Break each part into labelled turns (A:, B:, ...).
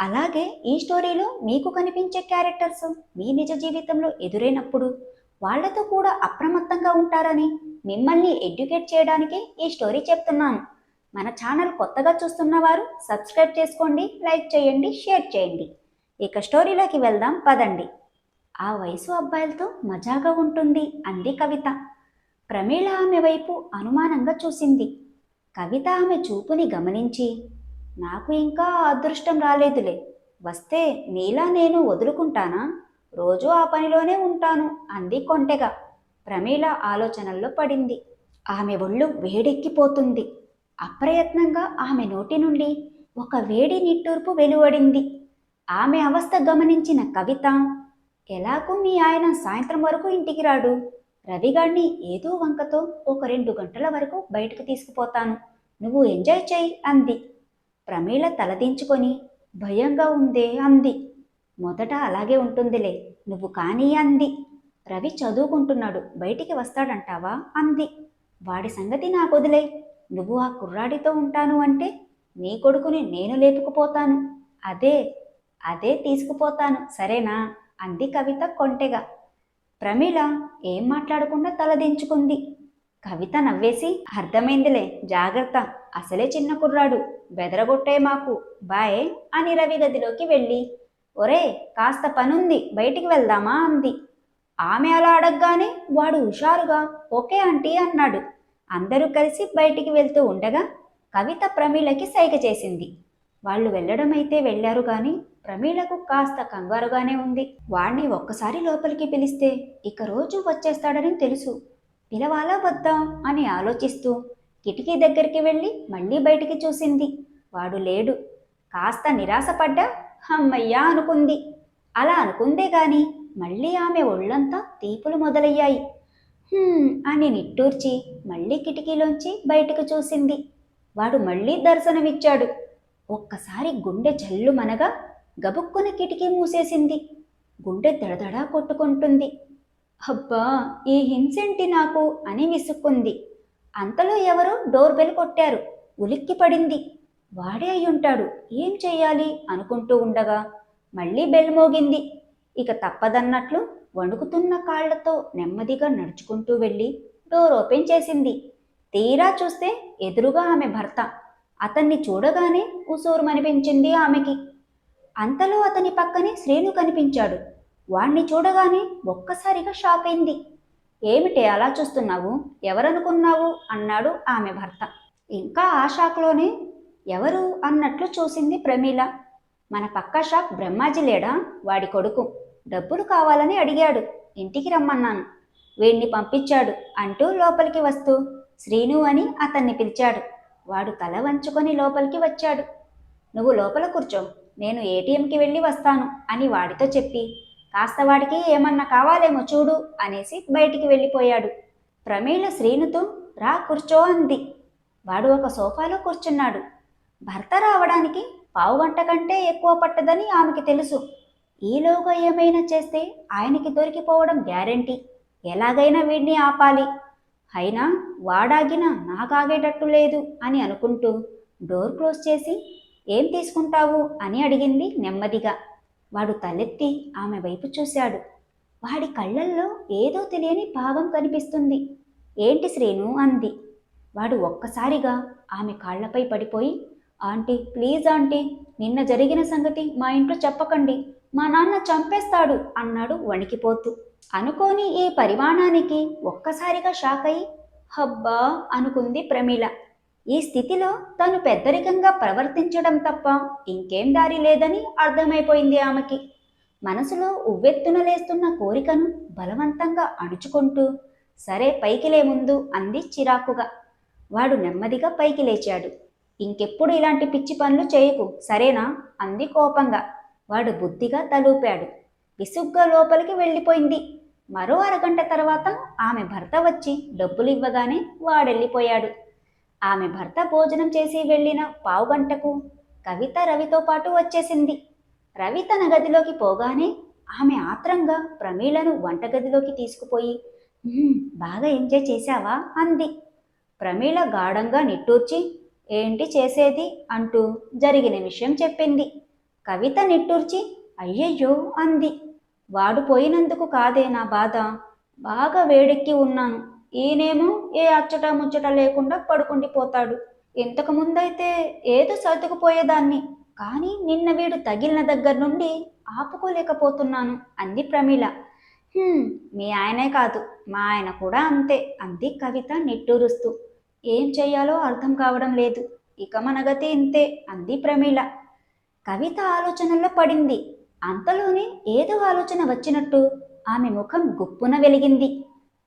A: అలాగే ఈ స్టోరీలో మీకు కనిపించే క్యారెక్టర్స్ మీ నిజ జీవితంలో ఎదురైనప్పుడు వాళ్ళతో కూడా అప్రమత్తంగా ఉంటారని మిమ్మల్ని ఎడ్యుకేట్ చేయడానికి ఈ స్టోరీ చెప్తున్నాను. మన ఛానల్ కొత్తగా చూస్తున్న వారు సబ్స్క్రైబ్ చేసుకోండి లైక్ చేయండి షేర్ చేయండి. ఇక స్టోరీలోకి వెళ్దాం పదండి. ఆ వయసు అబ్బాయిలతో మజాగా ఉంటుంది అంది కవిత. ప్రమీళ ఆమె వైపు అనుమానంగా చూసింది. కవిత ఆమె చూపుని గమనించి నాకు ఇంకా అదృష్టం రాలేదులే. వస్తే నీలా నేను వదులుకుంటానా? రోజూ ఆ పనిలోనే ఉంటాను అంది కొంటెగా. ప్రమీల ఆలోచనల్లో పడింది. ఆమె ఒళ్ళు వేడెక్కిపోతుంది. అప్రయత్నంగా ఆమె నోటి నుండి ఒక వేడి నిట్టూర్పు వెలువడింది. ఆమె అవస్థ గమనించిన కవిత ఎలాగూ మీ ఆయన సాయంత్రం వరకు ఇంటికి రాడు. రవిగాడిని ఏదో వంకతో ఒక రెండు గంటల వరకు బయటకు తీసుకుపోతాను. నువ్వు ఎంజాయ్ చేయి అంది. ప్రమీళ తలదించుకొని భయంగా ఉందే అంది. మొదట అలాగే ఉంటుందిలే నువ్వు కానీ అంది. రవి చదువుకుంటున్నాడు బయటికి వస్తాడంటావా? అంది. వాడి సంగతి నాకు వదిలే నువ్వు ఆ కుర్రాడితో ఉంటాను అంటే నీ కొడుకుని నేను లేపుకుపోతాను. అదే అదే తీసుకుపోతాను సరేనా? అంది కవిత కొంటెగా. ప్రమీళ ఏం మాట్లాడకుండా తలదించుకుంది కవిత నవ్వేసి అర్థమైందిలే జాగ్రత్త అసలే చిన్న కుర్రాడు బెదరగొట్టే మాకు బాయ్ అని రవి గదిలోకి వెళ్ళి ఒరే కాస్త పనుంది బయటికి వెళ్దామా అంది. ఆమె అలా అడగగానే వాడు హుషారుగా ఓకే ఆంటీ అన్నాడు. అందరూ కలిసి బయటికి వెళ్తూ ఉండగా కవిత ప్రమీలకి సైగ చేసింది. వాళ్ళు వెళ్ళడం అయితే వెళ్ళారు కానీ ప్రమీలకు కాస్త కంగారుగానే ఉంది. వాణ్ణి ఒక్కసారి లోపలికి పిలిస్తే ఇక రోజు వచ్చేస్తాడని తెలుసు. పిలవాలా వద్దా అని ఆలోచిస్తూ కిటికీ దగ్గరికి వెళ్ళి మళ్ళీ బయటికి చూసింది. వాడు లేడు. కాస్త నిరాశపడ్డా హమ్మయ్యా అనుకుంది. అలా అనుకుందే గాని మళ్ళీ ఆమె ఒళ్ళంతా తీపులు మొదలయ్యాయి. అని నిట్టూర్చి మళ్ళీ కిటికీలోంచి బయటకు చూసింది. వాడు మళ్ళీ దర్శనమిచ్చాడు. ఒక్కసారి గుండె జల్లుమనగా గబుక్కున కిటికీ మూసేసింది. గుండె దడదడా కొట్టుకుంటుంది. అబ్బా ఈ హింసేంటి నాకు? అని విసుక్కుంది. అంతలో ఎవరో డోర్ బెల్ కొట్టారు. ఉలిక్కి పడింది. వాడే అయ్యుంటాడు ఏం చెయ్యాలి? అనుకుంటూ ఉండగా మళ్ళీ బెల్ మోగింది. ఇక తప్పదన్నట్లు వణుకుతున్న కాళ్ళతో నెమ్మదిగా నడుచుకుంటూ వెళ్ళి డోర్ ఓపెన్ చేసింది. తీరా చూస్తే ఎదురుగా ఆమె భర్త. అతన్ని చూడగానే ఉసూరుమనిపించింది ఆమెకి. అంతలో అతని పక్కనే శ్రీను కనిపించాడు. వాణ్ణి చూడగానే ఒక్కసారిగా షాక్ అయింది. ఏమిటి అలా చూస్తున్నావు? ఎవరనుకున్నావు? అన్నాడు ఆమె భర్త. ఇంకా ఆ షాక్లోనే ఎవరు అన్నట్లు చూసింది ప్రమీల. మన పక్క షాక్ బ్రహ్మాజీ లేడా? వాడి కొడుకు. డబ్బులు కావాలని అడిగాడు. ఇంటికి రమ్మన్నాను. వీణ్ణి పంపించాడు. అంటూ లోపలికి వస్తూ శ్రీను అని అతన్ని పిలిచాడు. వాడు తల వంచుకొని లోపలికి వచ్చాడు. నువ్వు లోపల కూర్చో. నేను ఏటీఎంకి వెళ్ళి వస్తాను అని వాడితో చెప్పి కాస్త వాడికి ఏమన్నా కావాలేమో చూడు అనేసి బయటికి వెళ్ళిపోయాడు. ప్రమీల శ్రీనుతో రా కూర్చో అంది. వాడు ఒక సోఫాలో కూర్చున్నాడు. భర్త రావడానికి పావు గంట కంటే ఎక్కువ పట్టదని ఆమెకి తెలుసు. ఈలోగా ఏమైనా చేస్తే ఆయనకి దొరికిపోవడం గ్యారెంటీ. ఎలాగైనా వీడిని ఆపాలి. అయినా వాడాగినా నాకాగేటట్టు లేదు అని అనుకుంటూ డోర్ క్లోజ్ చేసి ఏం తీసుకుంటావు? అని అడిగింది నెమ్మదిగా. వాడు తలెత్తి ఆమె వైపు చూశాడు. వాడి కళ్ళల్లో ఏదో తెలియని భావం కనిపిస్తుంది. ఏంటి శ్రీను? అంది. వాడు ఒక్కసారిగా ఆమె కాళ్ళపై పడిపోయి ఆంటీ ప్లీజ్ ఆంటీ నిన్న జరిగిన సంగతి మా ఇంట్లో చెప్పకండి. మా నాన్న చంపేస్తాడు అన్నాడు వణికిపోతూ. అనుకోని ఈ పరిమాణానికి ఒక్కసారిగా షాక్ అయి హబ్బా అనుకుంది ప్రమీల. ఈ స్థితిలో తను పెద్దరికంగా ప్రవర్తించడం తప్ప ఇంకేం దారి లేదని అర్థమైపోయింది ఆమెకి. మనసులో ఉవ్వెత్తున లేస్తున్న కోరికను బలవంతంగా అణుచుకుంటూ సరే పైకి లేముందు అంది చిరాకుగా. వాడు నెమ్మదిగా పైకి లేచాడు. ఇంకెప్పుడు ఇలాంటి పిచ్చి పనులు చేయకు సరేనా? అంది కోపంగా. వాడు బుద్ధిగా తలూపాడు. విసుగ్గా లోపలికి వెళ్ళిపోయింది. మరో అరగంట తర్వాత ఆమె భర్త వచ్చి డబ్బులు ఇవ్వగానే వాడెళ్ళిపోయాడు. ఆమె భర్త భోజనం చేసి వెళ్ళిన పావుగంటకు కవిత రవితో పాటు వచ్చేసింది. రవి తన గదిలోకి పోగానే ఆమె ఆత్రంగా ప్రమీలను వంటగదిలోకి తీసుకుపోయి బాగా ఎంజాయ్ చేశావా? అంది. ప్రమీల గాఢంగా నిట్టూర్చి ఏంటి చేసేది? అంటూ జరిగిన విషయం చెప్పింది. కవిత నిట్టూర్చి అయ్యయ్యో అంది. వాడు పోయినందుకు కాదే నా బాధ. బాగా వేడెక్కి ఉన్నాను. ఈయనేమో ఏ అచ్చట ముచ్చట లేకుండా పడుకుండిపోతాడు ఇంతకు ముందైతే ఏదో సర్దుకుపోయేదాన్ని. కానీ నిన్న వీడు తగిలిన దగ్గర నుండి ఆపుకోలేకపోతున్నాను అంది ప్రమీల. మీ ఆయనే కాదు మా ఆయన కూడా అంతే అంది కవిత నిట్టూరుస్తూ. ఏం చెయ్యాలో అర్థం కావడం లేదు ఇక మన గతి ఇంతే అంది ప్రమీల. కవిత ఆలోచనల్లో పడింది. అంతలోనే ఏదో ఆలోచన వచ్చినట్టు ఆమె ముఖం గుప్పున వెలిగింది.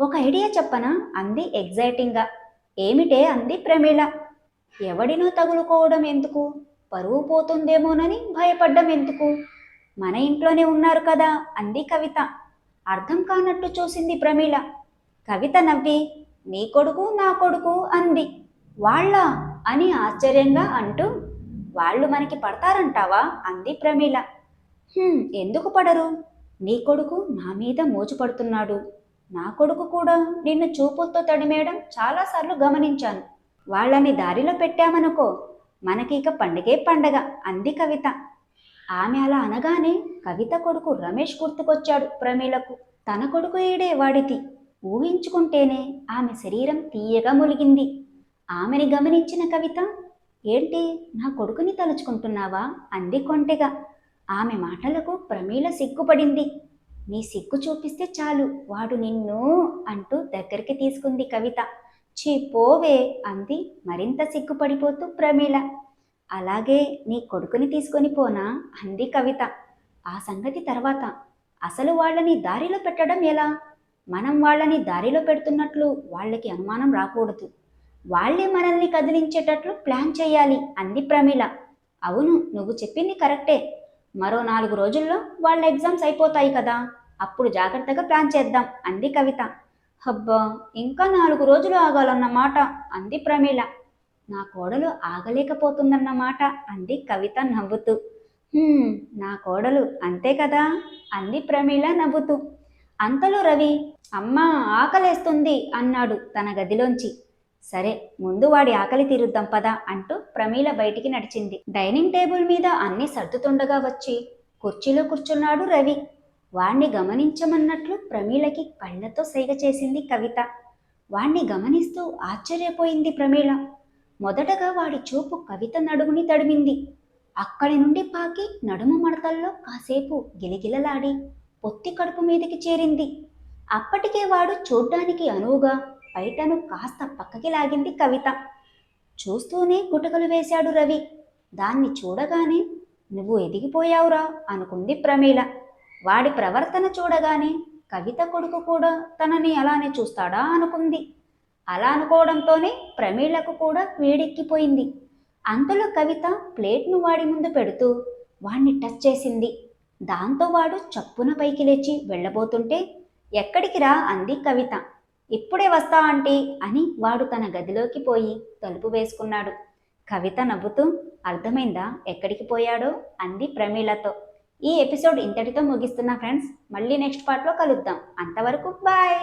A: ఒక ఐడియా చెప్పనా? అంది ఎగ్జైటింగ్గా ఏమిటే? అంది ప్రమీళ ఎవడినో తగులుకోవడం ఎందుకు? పరువు పోతుందేమోనని భయపడ్డం ఎందుకు? మన ఇంట్లోనే ఉన్నారు కదా? అంది కవిత. అర్థం కానట్టు చూసింది ప్రమీళ కవిత నవ్వి నీ కొడుకు నా కొడుకు అంది. వాళ్ళ? అని ఆశ్చర్యంగా అంటూ వాళ్ళు మనకి పడతారంటావా? అంది ప్రమీళ ఎందుకు పడరు? నీ కొడుకు నా మీద మోచుపడుతున్నాడు నా కొడుకు కూడా నిన్ను చూపులతో తడిమేయడం చాలాసార్లు గమనించాను. వాళ్ళని దారిలో పెట్టామనుకో మనకి ఇక పండగే పండగ అంది కవిత. ఆమె అలా అనగానే కవిత కొడుకు రమేష్ గుర్తుకొచ్చాడు ప్రమీలకు. తన కొడుకు ఈడే వాడితి ఊహించుకుంటేనే ఆమె శరీరం తీయగా ములిగింది. ఆమెని గమనించిన కవిత ఏంటి నా కొడుకుని తలుచుకుంటున్నావా? అంది కొంటెగా. ఆమె మాటలకు ప్రమీల సిగ్గుపడింది. నీ సిగ్గు చూపిస్తే చాలు. వాడు నిన్ను అంటూ దగ్గరికి తీసుకుంది కవిత. చీ పోవే అంది మరింత సిగ్గుపడిపోతూ ప్రమీల. అలాగే నీ కొడుకుని తీసుకొని పోనా? అంది కవిత. ఆ సంగతి తర్వాత. అసలు వాళ్ళని దారిలో పెట్టడం ఎలా? మనం వాళ్ళని దారిలో పెడుతున్నట్లు వాళ్ళకి అనుమానం రాకూడదు. వాళ్ళే మనల్ని కదిలించేటట్లు ప్లాన్ చేయాలి అంది ప్రమీల. అవును నువ్వు చెప్పింది కరెక్టే. మరో నాలుగు రోజుల్లో వాళ్ళ ఎగ్జామ్స్ అయిపోతాయి కదా. అప్పుడు జాగ్రత్తగా ప్లాన్ చేద్దాం అంది కవిత. హబ్బా ఇంకా నాలుగు రోజులు ఆగాలన్నమాట అంది ప్రమీల. నా కోడలు ఆగలేకపోతుందన్నమాట అంది కవిత నవ్వుతూ. నా కోడలు అంతే కదా అంది ప్రమీల నవ్వుతూ. అంతలో రవి అమ్మా ఆకలేస్తుంది అన్నాడు తన గదిలోంచి. సరే ముందు వాడి ఆకలి తీరుద్దాం పదా అంటూ ప్రమీల బయటికి నడిచింది. డైనింగ్ టేబుల్ మీద అన్ని సర్దుతుండగా వచ్చి కుర్చీలో కూర్చున్నాడు రవి. వాణ్ణి గమనించమన్నట్లు ప్రమీలకి కళ్ళతో సైగ చేసింది కవిత. వాణ్ణి గమనిస్తూ ఆశ్చర్యపోయింది ప్రమీల. మొదటగా వాడి చూపు కవిత నడుముని తడిమింది. అక్కడి నుండి పాకి నడుము మడతల్లో కాసేపు గిలిగిలలాడి పొత్తి కడుపు మీదకి చేరింది. అప్పటికే వాడు చూడ్డానికి అనువుగా బయటను కాస్త పక్కకి లాగింది కవిత. చూస్తూనే గుటకలు వేశాడు రవి. దాన్ని చూడగానే నువ్వు ఎదిగిపోయావురా అనుకుంది ప్రమీల. వాడి ప్రవర్తన చూడగానే కవిత కొడుకు కూడా తనని అలానే చూస్తాడా అనుకుంది. అలా అనుకోవడంతోనే ప్రమీలకు కూడా వేడెక్కిపోయింది. అంతలో కవిత ప్లేట్ను వాడి ముందు పెడుతూ వాణ్ణి టచ్ చేసింది. దాంతో వాడు చప్పున పైకి లేచి వెళ్ళబోతుంటే ఎక్కడికి రా అంది కవిత. ఇప్పుడే వస్తా ఆంటీ అని వాడు తన గదిలోకి పోయి తలుపు వేసుకున్నాడు. కవిత నవ్వుతూ అర్థమైందా? ఎక్కడికి పోయాడో? అంది ప్రమీలతో. ఈ ఎపిసోడ్ ఇంతటితో ముగిస్తున్నా ఫ్రెండ్స్. మళ్ళీ నెక్స్ట్ పార్ట్లో కలుద్దాం. అంతవరకు బాయ్!